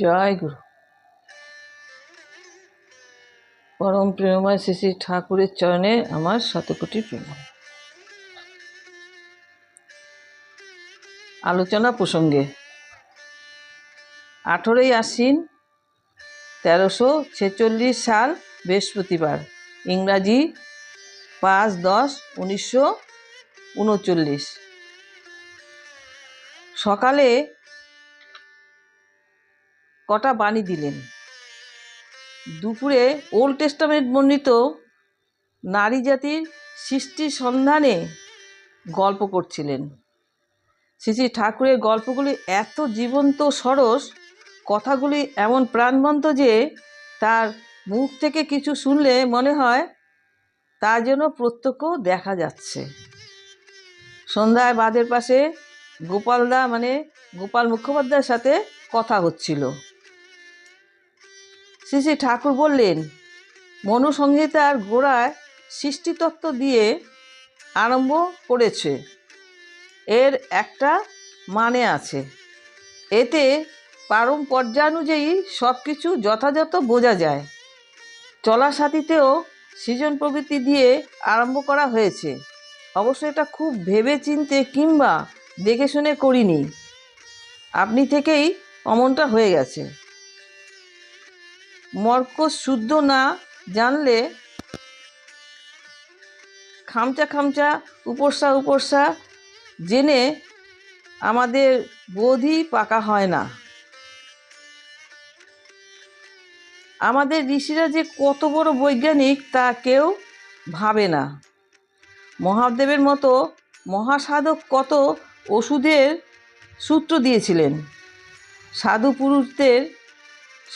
জয় গুরু। পরম প্রেমময় শ্রী শ্রী ঠাকুরের চরণে আমার শতকোটি প্রণাম। আলোচনা প্রসঙ্গে, আঠেরোই আশ্বিন তেরোশো ছেচল্লিশ সাল বৃহস্পতিবার, ইংরাজি পাঁচ দশ উনিশশো উনচল্লিশ। সকালে কটা বাণী দিলেন? দুপুরে ওল্ড টেস্টামেন্ট বর্ণিত নারী জাতির সৃষ্টির সন্ধানে গল্প করছিলেন। শ্রী শ্রী ঠাকুরের গল্পগুলি এত জীবন্ত সরস, কথাগুলি এমন প্রাণবন্ত যে তার মুখ থেকে কিছু শুনলে মনে হয় তা যেন প্রত্যক্ষ দেখা যাচ্ছে। সন্ধ্যায় বাদের পাশে গোপালদা মানে গোপাল মুখোপাধ্যায়ের সাথে কথা হচ্ছিল। শ্রী শ্রী ঠাকুর বললেন মনুসংহিতার গোড়ায় সৃষ্টিতত্ত্ব দিয়ে আরম্ভ করেছে। এর একটা মানে আছে। এতে পারম পর্যানুযায়ী সব কিছু যথাযথ বোঝা যায়। চলার সাথীতেও সৃজন প্রবৃত্তি দিয়ে আরম্ভ করা হয়েছে। অবশ্য এটা খুব ভেবে চিনতে কিংবা দেখে শুনে করিনি। আপনি থেকেই অমনটা হয়ে গেছে। মর্কস শুদ্ধ না জানলে খামচা খামচা, উপসা উপসা জেনে আমাদের বোধই পাকা হয় না। আমাদের ঋষিরা যে কত বড় বৈজ্ঞানিক তা কেউ ভাবে না। মহাদেবের মতো মহাসাধক কত ওষুধের সূত্র দিয়েছিলেন। সাধু পুরুষদের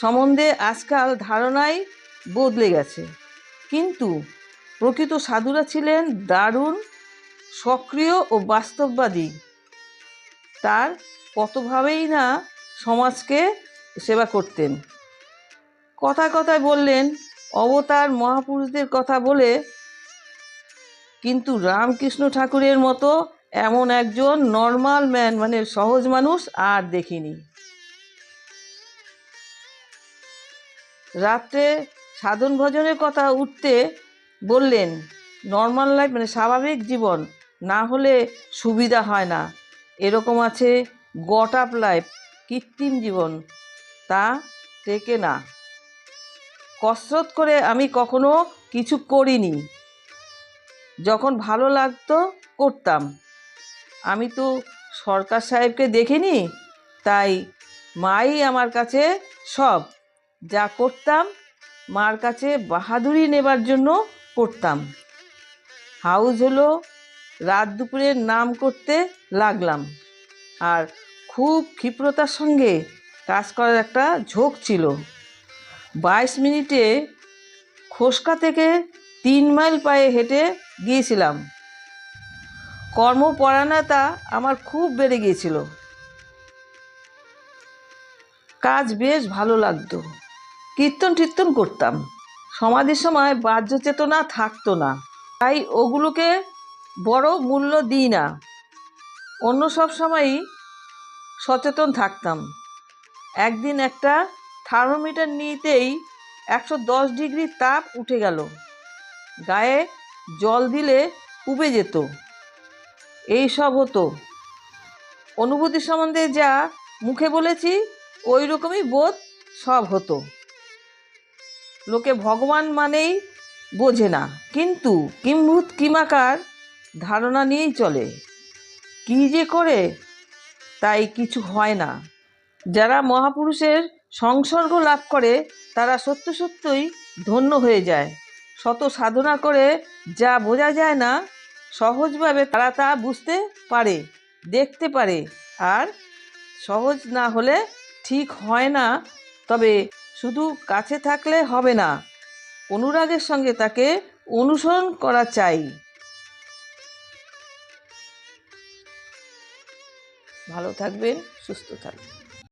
সম্বন্ধে আজকাল ধারণাই বদলে গেছে। কিন্তু প্রকৃত সাধুরা ছিলেন দারুণ, সক্রিয় ও বাস্তববাদী। তার কতভাবেই না সমাজকে সেবা করতেন। কথা কথায় বললেন, অবতার মহাপুরুষদের কথা বলে, কিন্তু রামকৃষ্ণ ঠাকুরের মতো এমন একজন নর্মাল ম্যান মানে সহজ মানুষ আর দেখিনি। রাত্রে সাধন ভজনের কথা উঠতে বললেন নর্মাল লাইফ মানে স্বাভাবিক জীবন, না হলে সুবিধা হয় না। এরকম আছে গট আপ লাইফ কৃত্রিম জীবন। তা টেকে না। কসরত করে আমি কখনো কিছু করিনি। যখন ভালো লাগতো, করতাম। আমি তো সরকার সাহেবকে দেখিনি, তাই মাই আমার কাছে সব। যা করতাম, মার কাছে বাহাদুরি নেবার জন্য করতাম হাউস হলো রাত দুপুরের নাম করতে লাগলাম। আর খুব ক্ষিপ্রতার সঙ্গে কাজ করার একটা ঝোঁক ছিল। বাইশ মিনিটে খোসকা থেকে তিন মাইল পায়ে হেঁটে গিয়েছিলাম। কর্মপরায়ণতা আমার খুব বেড়ে গিয়েছিল। কাজ বেশ ভালো লাগতো। কীর্তন টীর্তন করতাম। সমাধির সময় বাহ্য চেতনা থাকতো না। তাই ওগুলোকে বড় মূল্য দিই না। অন্য সব সময়ই সচেতন থাকতাম। একদিন একটা থার্মোমিটার নিতেই একশো দশ ডিগ্রি তাপ উঠে গেল। গায়ে জল দিলে উবে যেত। এই সব হতো। অনুভূতি সম্বন্ধে যা মুখে বলেছি ওই রকমই বোধ সব হতো। লোকে ভগবান মানেই বোঝে না। কিন্তু কিম্ভূত কিমাকার ধারণা নিয়েই চলে। কী যে করে তাই কিছু হয় না। যারা মহাপুরুষের সংসর্গ লাভ করে, তারা সত্য সত্যই ধন্য হয়ে যায়। শত সাধনা করে যা বোঝা যায় না, সহজভাবে তারা তা বুঝতে পারে, দেখতে পারে। আর সহজ না হলে ঠিক হয় না। তবে শুধু কাছে থাকলে হবে না, অনুরাগের সঙ্গে তাকে অনুসরণ করা চাই। ভালো থাকবেন, সুস্থ থাকবেন।